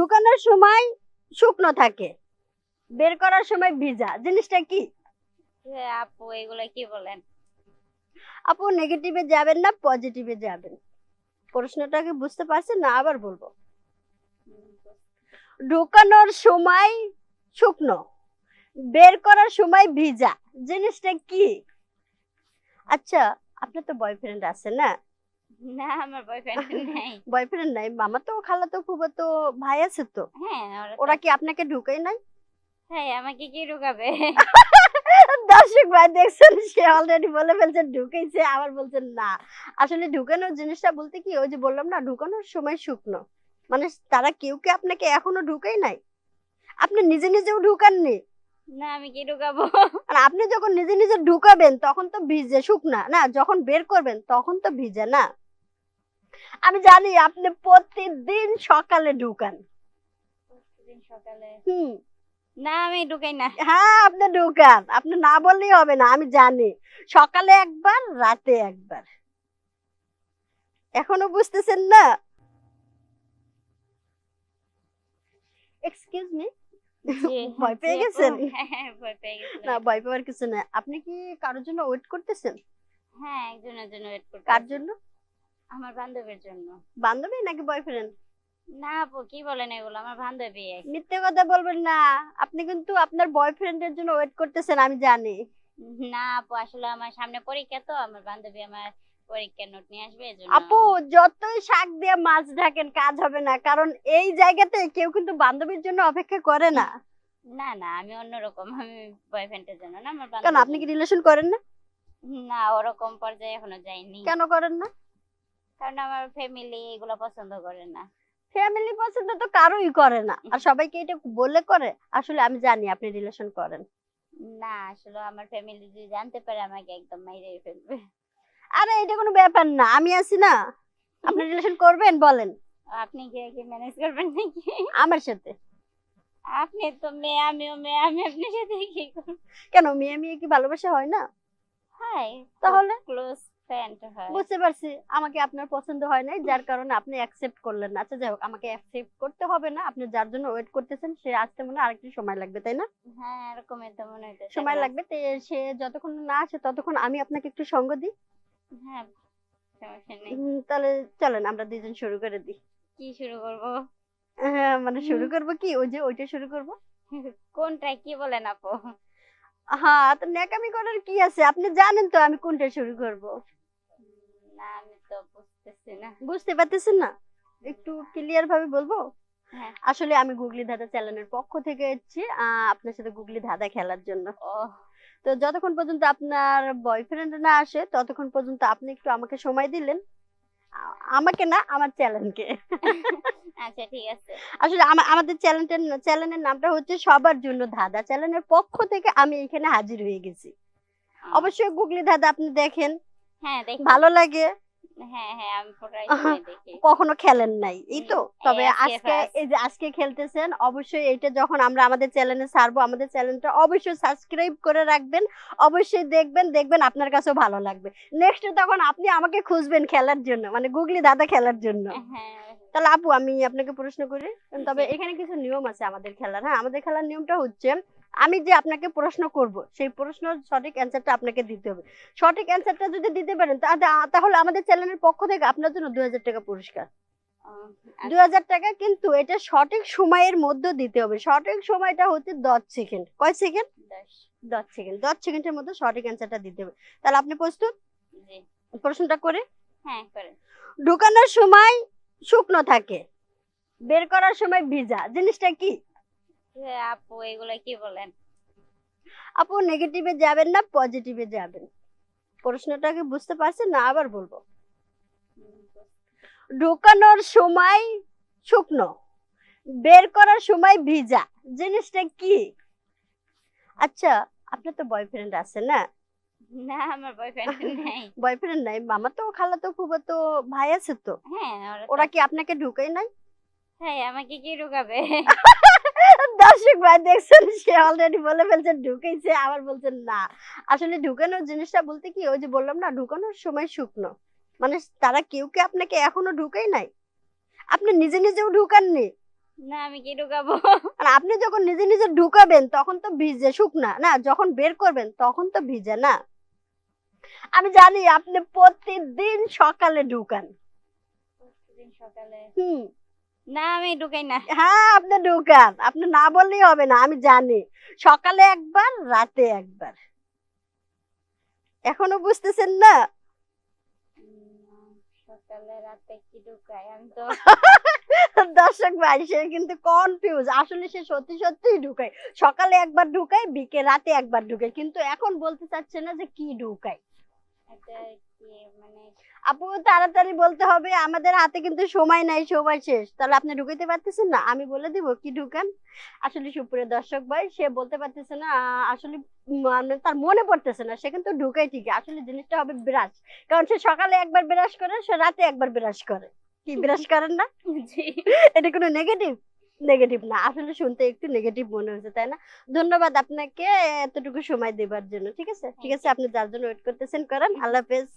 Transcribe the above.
ঢুকানোর সময় শুকনো থাকে বের করার সময় ভিজা জিনিসটা কি? এ আপু এগুলো কি বলেন? আপু নেগেটিভে যাবেন না পজিটিভে যাবেন। প্রশ্নটা কি বুঝতে পারছেন না আবার বলব। ঢুকানোর সময় শুকনো বের করার সময় ভিজা জিনিসটা কি? আচ্ছা আপনার তো বয়ফ্রেন্ড আছে না? না আমার বয়ফ্রেন্ড নেই। বয়ফ্রেন্ড নাই? মামা তো খালা তো ফুবা তো ভাই আছে তো। হ্যাঁ ওরা কি আপনাকে ঢুকাই নাই? হ্যাঁ আমাকে কি ঢুকাবে? দর্শক ভাই দেখছেন সে অলরেডি বলে ফেলছে ঢুকেছে আবার বলছেন না। আসলে ঢুকানোর জিনিসটা বলতে কি ওই যে বললাম না ঢুকানোর সময় শুকনো। মানে তারা কেউ কি আপনাকে এখনও ঢুকাই নাই? আপনি নিজে নিজেও ঢুকাননি? না আমি কি ঢুকাবো? আর আপনি যখন নিজে নিজে ঢুকাবেন তখন তো ভিজে শুকনা না? যখন বের করবেন তখন তো ভিজে না? আমি জানি আপনি প্রতিদিন সকালে ঢুকান। সকালে? হুম। না আমি ঢুকাই না। হ্যাঁ আপনি ঢুকান। আপনি না বললেই হবে না আমি জানি। সকালে একবার রাতে একবার। এখনও বুঝতেছেন না? এক্সকিউজ মি ভয় পেয়ে গেছেন? হ্যাঁ, হ্যাঁ, ভয় পেয়ে গেছিলাম। না ভয় পাওয়ার কিছু না আপনি কি কারোর জন্য ওয়েট করতেছেন? হ্যাঁ একজনের জন্য ওয়েট করতে কার জন্য? আমার বান্ধবীর জন্য। বান্ধবী নাকি বয়ফ্রেন্ড না আপু কি বলেন এগুলো? আমার বান্ধবী। মিথ্যে কথা বলবেন না। আপনি কিন্তু আপনার বয়ফ্রেন্ডের জন্য ওয়েট করতেছেন আমি জানি। না আপু আসলে আমার সামনে পরীক্ষা তো আমার বান্ধবী আমার পরীক্ষার নোট নিয়ে আসবে এজন্য। আপু যতই শাক দিয়ে মাছ ঢাকেন কাজ হবে না। কারণ এই জায়গাতে কেউ কিন্তু বান্ধবীর জন্য অপেক্ষা করে না। না না আমি অন্যরকম আমি বয়ফ্রেন্ডের জন্য না আমার কেন আপনি কি রিলেশন করেন না? না ওরকম পর্যায়ে এখনও যাইনি। কেন করেন না? কারণ আমার ফ্যামিলি এগুলো পছন্দ করে না। ফ্যামিলি পছন্দ তো কারোই করে না। আর সবাইকে এটা বলে করে আসলে আমি জানি আপনি রিলেশন করেন। না আসলে আমার ফ্যামিলি যদি জানতে পারে আমাকে একদম মাইরে ফেলবে। আরে এটা কোনো ব্যাপার না আমি আছি না। আপনি রিলেশন করবেন বলেন। আপনি কি কি ম্যানেজ করবেন নাকি? আমার সাথে। আপনি তো মেয়ে আমিও মেয়ে আমি আপনার সাথে কি করব? কেন মেয়ে মেয়ে কি ভালোবাসা হয় না? হাই তাহলে? ক্লোজ হয় বুঝতে পারছি আমাকে আপনার পছন্দ হয় নাই যার কারণে আপনি অ্যাকসেপ্ট করলেন না। আচ্ছা যাই হোক আমাকে অ্যাকসেপ্ট করতে হবে না আপনি যার জন্য ওয়েট করতেছেন সে আসতে মনে আরেকটু সময় লাগবে তাই না? হ্যাঁ এরকমই তো মনে হইতেছে। সময় লাগবে তো সে যতক্ষণ না আসে ততক্ষণ আমি আপনাকে একটু সঙ্গ দিই। হ্যাঁ সমস্যা নেই। উম, তাহলে চলেন আমরা দুজন শুরু করে দিই। কি শুরু করব? হ্যাঁ মানে শুরু। করব কি? ওই যে ওইটা শুরু করব। কোনটা কি বলেন আপু? হ্যাঁ তো ন্যাকামি করার কি আছে? আপনি জানেন তো আমি কোনটা শুরু করব। না আমি তো বুঝতেছি না। বুঝতে পারতেছেন না? একটু ক্লিয়ার ভাবে বলব? হ্যাঁ। আসলে আমি গুগলি ধাঁধা চ্যানেলের পক্ষ থেকে এসেছি আপনার সাথে গুগলি ধাঁধা খেলার জন্য। ও তো যতক্ষণ পর্যন্ত আপনার বয়ফ্রেন্ড না আসে ততক্ষণ পর্যন্ত আপনি একটু আমাকে সময় দিলেন। আমাকে না আমার চ্যানেলকে। আচ্ছা ঠিক আছে। আসলে আমাদের চ্যানেলটার চ্যানেলের নামটা হচ্ছে সবার জন্য ধাঁধা। চ্যানেলের পক্ষ থেকে আমি এখানে হাজির হয়ে গেছি। অবশ্যই গুগলি ধাঁধা আপনি দেখেন। হ্যাঁ ভালো লাগে। হ্যাঁ হ্যাঁ আমি সময় দেখি কখনো খেলেন নাই। এই তো তবে আজকে আজকে এই যে আজকে খেলতেছেন অবশ্যই এটা যখন আমরা আমাদের চ্যানেলে ছাড়বো আমাদের চ্যানেলটা অবশ্যই সাবস্ক্রাইব করে রাখবেন অবশ্যই দেখবেন দেখবেন আপনার কাছেও ভালো লাগবে। নেক্সট তখন আপনি আমাকে খুঁজবেন খেলার জন্য মানে গুগলি দাদা খেলার জন্য। হ্যাঁ তাহলে আপু আমি আপনাকে প্রশ্ন করি। তবে এখানে কিছু নিয়ম আছে আমাদের খেলার হ্যাঁ? আমাদের খেলার নিয়মটা হচ্ছে আমি যে আপনাকে প্রশ্ন করব সেই প্রশ্ন সঠিক অ্যান্সারটা আপনাকে দিতে হবে। সঠিক অ্যান্সারটা যদি দিতে পারেন তাহলে- তাহলে আমাদের চ্যানেলের পক্ষ থেকে আপনার জন্য দুই হাজার টাকা পুরস্কার। দুই হাজার টাকা কিন্তু এটা সঠিক সময়ের মধ্যে দিতে হবে। সঠিক সময়টা হচ্ছে দশ সেকেন্ড। কয় সেকেন্ড? দশ। সেকেন্ড। দশ সেকেন্ডের মধ্যে সঠিক অ্যান্সারটা দিতে হবে। তাহলে আপনি প্রস্তুত? প্রশ্নটা করে? হ্যাঁ ঢুকানোর সময় শুকনো থাকে। বের করার সময় ভিজা। জিনিসটা কি? এ আপু এগুলো কি বলেন? আপু নেগেটিভে যাবেন না পজিটিভে যাবেন। প্রশ্নটা কি বুঝতে পারছেন না আবার বলব। ঢুকানোর সময় শুকনো বের করার সময় ভিজা। জিনিসটা কি? আচ্ছা আপনার তো বয়ফ্রেন্ড আছে না না আমার বয়ফ্রেন্ড নেই। বয়ফ্রেন্ড নাই? মামা তো খালা তো ফুবা তো ভাই আছে তো। হ্যাঁ ওরা কি আপনাকে ঢুকাই নাই? হ্যাঁ আমাকে কি ঢুকাবে? দর্শক ভাই দেখছেন সে অলরেডি বলে ফেলছে ঢুকেছে আবার বলছেন না। আসলে ঢুকানোর জিনিসটা বলতে কি ওই যে বললাম না ঢুকানোর সময় শুকনো। মানে তারা কেউ কি আপনাকে এখনও ঢুকাই নাই? আপনি নিজে নিজেও ঢুকাননি? না আমি কি ঢুকাবো? আর আপনি যখন নিজে নিজে ঢুকাবেন তখন তো ভিজে শুকনা না? যখন বের করবেন তখন তো ভিজে না? আমি জানি আপনি প্রতিদিন সকালে ঢুকান। সকালে? হুম। না আমি ঢুকাই না। হ্যাঁ আপনি ঢুকান। আপনি না বললেই হবে না আমি জানি। সকালে একবার রাতে একবার। এখনও বুঝতেছেন না? উম, সকালে রাতে কি ঢুকাই? আমি তো দর্শক ভাই সে কিন্তু কনফিউজ আসলে সে সত্যি সত্যিই ঢুকায়। সকালে একবার ঢুকায় বিকে রাতে একবার ঢুকায়। কিন্তু এখন বলতে চাচ্ছে না যে কি ঢুকায়। আপু তাড়াতাড়ি বলতে হবে আমাদের হাতে কিন্তু সময় নাই সময় শেষ। তাহলে আপনি ঢুকাইতে পারতেছেন না? আমি বলে দিব কি ঢুকান। আসলে সুপুরের দর্শক ভাই সে বলতে পারতেছে না আসলে মানে তার মনে পড়তেছে না সে কিন্তু ঢুকাই ঠিক আসলে জিনিসটা হবে বিরাজ কারণ সে সকালে একবার বিরাজ করে সে রাতে একবার বিরাজ করে। কি বিরাজ করেন না? জি। এটা কোনো নেগেটিভ নেগেটিভ না। আসলে শুনতে একটু নেগেটিভ মনে হচ্ছে তাই না? ধন্যবাদ আপনাকে এতটুকু সময় দেবার জন্য ঠিক আছে? ঠিক আছে আপনি যার জন্য ওয়েট করতেছেন করেন। আল্লাহ হাফেজ।